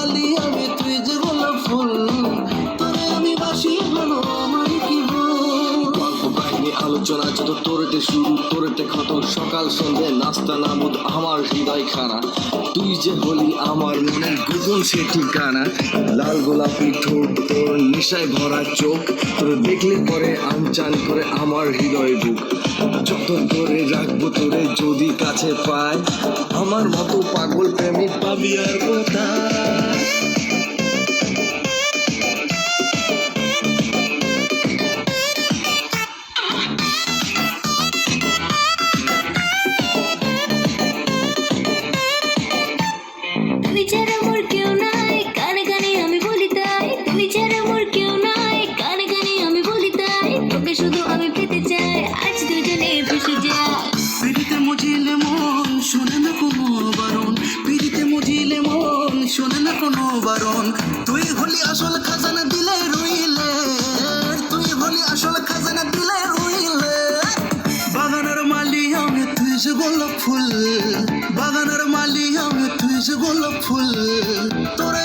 বাগানের আলোচনা যত তোরেতে শুরু, তোরেতে ক্ষত। সকাল সন্ধে নাস্তা নামুদ আমার হৃদয় খানা তুই যে হলি আমার মনের গুগল সে ঠিকানা। লাল গোলাপি ঠোঁট, তোর নিশায় ভরা চোখ। তোর দেখলে পরে আনচান করে আমার হৃদয় বুক। যত করে রাখব তোরে যদি কাছে পায়, আমার মতো পাগল প্রেমিক পাবি আর কোথায়? তুই আসল খাজানা দিলে রইলে। তুই হলি আসল খাজানা দিলে রইলে। বাগানের মালি আমি, তুই যে গোলাপ ফুল। বাগানের মালি আমি, তুই যে গোলাপ ফুল। তোরে